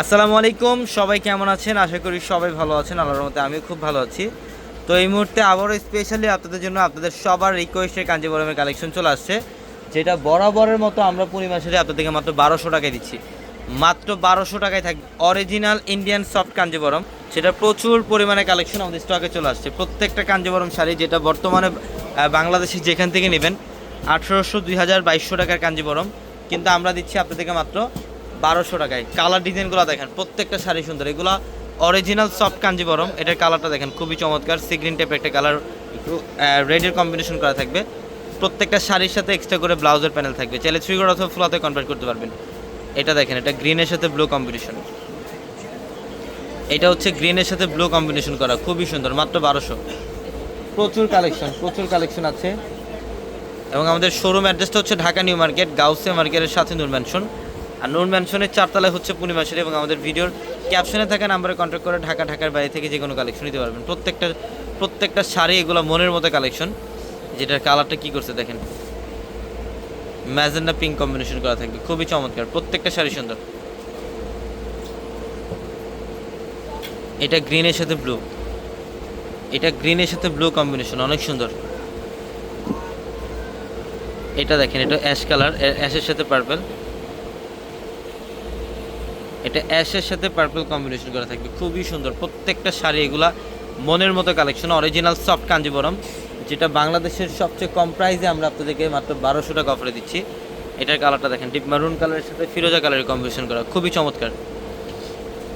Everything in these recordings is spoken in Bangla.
আসসালামু আলাইকুম, সবাই কেমন আছেন? আশা করি সবাই ভালো আছেন, আল্লাহর মতে আমিও খুব ভালো আছি। তো এই মুহূর্তে আবারও স্পেশালি আপনাদের জন্য আপনাদের সবার রিকোয়েস্টের কাঞ্জিবরমের কালেকশন চলে আসছে, যেটা বরাবরের মতো আমরা পূর্ণিমা সাথে আপনাদেরকে মাত্র বারোশো টাকায় দিচ্ছি। মাত্র বারোশো টাকায় থাকবে অরিজিনাল ইন্ডিয়ান সফট কাঞ্জিবরম সেটা প্রচুর পরিমাণে কালেকশন আমাদের স্টকে চলে আসছে। প্রত্যেকটা কাঞ্জিবরম শাড়ি যেটা বর্তমানে বাংলাদেশে যেখান থেকে নেবেন, আঠেরোশো দুই হাজার বাইশশো টাকার কাঞ্জিবরম কিন্তু আমরা দিচ্ছি আপনাদেরকে মাত্র বারোশো টাকায়। কালার ডিজাইনগুলো দেখেন, প্রত্যেকটা শাড়ি সুন্দর। এগুলো অরিজিনাল সফট কাঞ্জিবরম এটার কালারটা দেখেন, খুবই চমৎকার। সিগ্রিন টাইপের একটা কালার একটু রেডের কম্বিনেশন করা থাকবে। প্রত্যেকটা শাড়ির সাথে এক্সট্রা করে ব্লাউজের প্যানেল থাকবে। চাইলে থ্রি গোড অথবা ফ্লোতে কনভার্ট করতে পারবেন। এটা দেখেন, এটা গ্রিনের সাথে ব্লু কম্বিনেশন এটা হচ্ছে গ্রিনের সাথে ব্লু কম্বিনেশন করা, খুবই সুন্দর, মাত্র বারোশো। প্রচুর কালেকশন প্রচুর কালেকশন আছে। এবং আমাদের শোরুম অ্যাড্রেসটা হচ্ছে ঢাকা নিউ মার্কেট গাউসে মার্কেটের সাথে নূর ম্যানশন আর নূর ম্যানশনের চারতলায় হচ্ছে পূর্ণিমা শাড়ি এবং আমাদের ভিডিওর ক্যাপশনে থাকা নাম্বারে কন্ট্যাক্ট করে ঢাকা, ঢাকার বাইরে থেকে যে কোনো কালেকশন নিতে পারবেন। প্রত্যেকটা প্রত্যেকটা শাড়ি এগুলো মনের মতো কালেকশন যেটার কালারটা কি করছে দেখেন। ম্যাজেন্ডা পিঙ্ক কম্বিনেশন করা থাকবে। খুবই চমৎকার। প্রত্যেকটা শাড়ি সুন্দর। এটা গ্রিনের সাথে ব্লু এটা গ্রিনের সাথে ব্লু কম্বিনেশন অনেক সুন্দর। এটা দেখেন, এটা অ্যাশ কালার অ্যাশের সাথে পার্পল এটা অ্যাশের সাথে পার্পল কম্বিনেশন করা থাকবে। খুবই সুন্দর। প্রত্যেকটা শাড়ি এগুলা মনের মতো কালেকশন অরিজিনাল সফট কাঞ্জিবরম, যেটা বাংলাদেশের সবচেয়ে কম প্রাইসে আমরা আপনাদেরকে মাত্র বারোশো টাকা অফারে দিচ্ছি। এটার কালারটা দেখেন ডিপ মারুন কালারের সাথে ফিরোজা কালারের কম্বিনেশন করা। খুবই চমৎকার।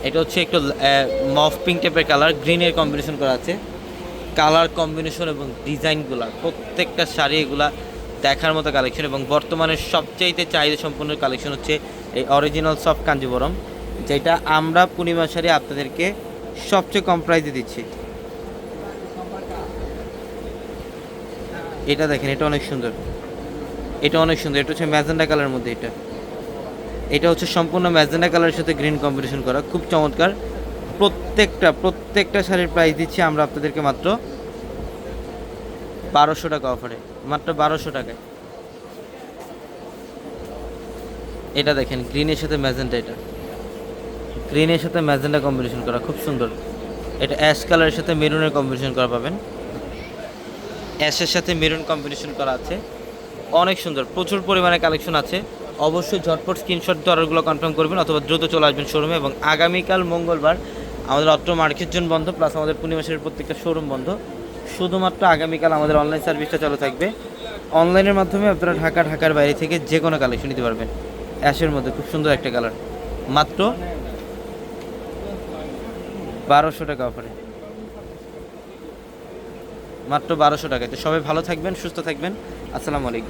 এটা হচ্ছে একটু মফ পিঙ্ক টাইপের কালার গ্রিনের কম্বিনেশন করা আছে। কালার কম্বিনেশন এবং ডিজাইনগুলা প্রত্যেকটা শাড়ি এগুলা দেখার মতো কালেকশন এবং বর্তমানে সবচাইতে চাহিদা সম্পন্ন কালেকশন হচ্ছে এই অরিজিনাল সফট কাঞ্জিবরম। যেটা আমরা পূর্ণিমা শাড়ি আপনাদেরকে সবচেয়ে কম প্রাইসে দিচ্ছি। এটা দেখেন, এটা অনেক সুন্দর। এটা অনেক সুন্দর, এটা হচ্ছে ম্যাজেন্ডা কালারের মধ্যে এটা। এটা হচ্ছে সম্পূর্ণ ম্যাজেন্ডা কালারের সাথে গ্রিন কম্বিনেশন করা, খুব চমৎকার। প্রত্যেকটা প্রত্যেকটা শাড়ির প্রাইস দিচ্ছি আমরা আপনাদেরকে মাত্র বারোশো টাকা অফারে মাত্র বারোশো টাকায়। এটা দেখেন, গ্রিনের সাথে ম্যাজেন্টা এটা। গ্রিনের সাথে ম্যাজেন্টা কম্বিনেশন করা, খুব সুন্দর। এটা অ্যাশ কালারের সাথে মেরুনের কম্বিনেশন করা পাবেন। অ্যাশের সাথে মেরুন কম্বিনেশন করা আছে। অনেক সুন্দর, প্রচুর পরিমাণে কালেকশন আছে। অবশ্যই ঝটপট স্ক্রিনশট দিয়ে অর্ডারগুলো কনফার্ম করবেন অথবা দ্রুত চলে আসবেন শোরুমে এবং আগামীকাল মঙ্গলবার আমাদের অত্র মার্কেট জোন বন্ধ, প্লাস আমাদের পূর্ণিমাসের প্রত্যেকটা শোরুম বন্ধ। শুধুমাত্র আগামীকাল আমাদের অনলাইন সার্ভিসটা চালু থাকবে। অনলাইনের মাধ্যমে আপনারা ঢাকা, ঢাকার বাইরে থেকে যে কোনো কালেকশন নিতে পারবেন। অ্যাশের মধ্যে খুব সুন্দর একটা কালার। মাত্র বারোশো টাকা অফারে মাত্র বারোশো টাকায়। তো সবাই ভালো থাকবেন সুস্থ থাকবেন। আসসালামু আলাইকুম।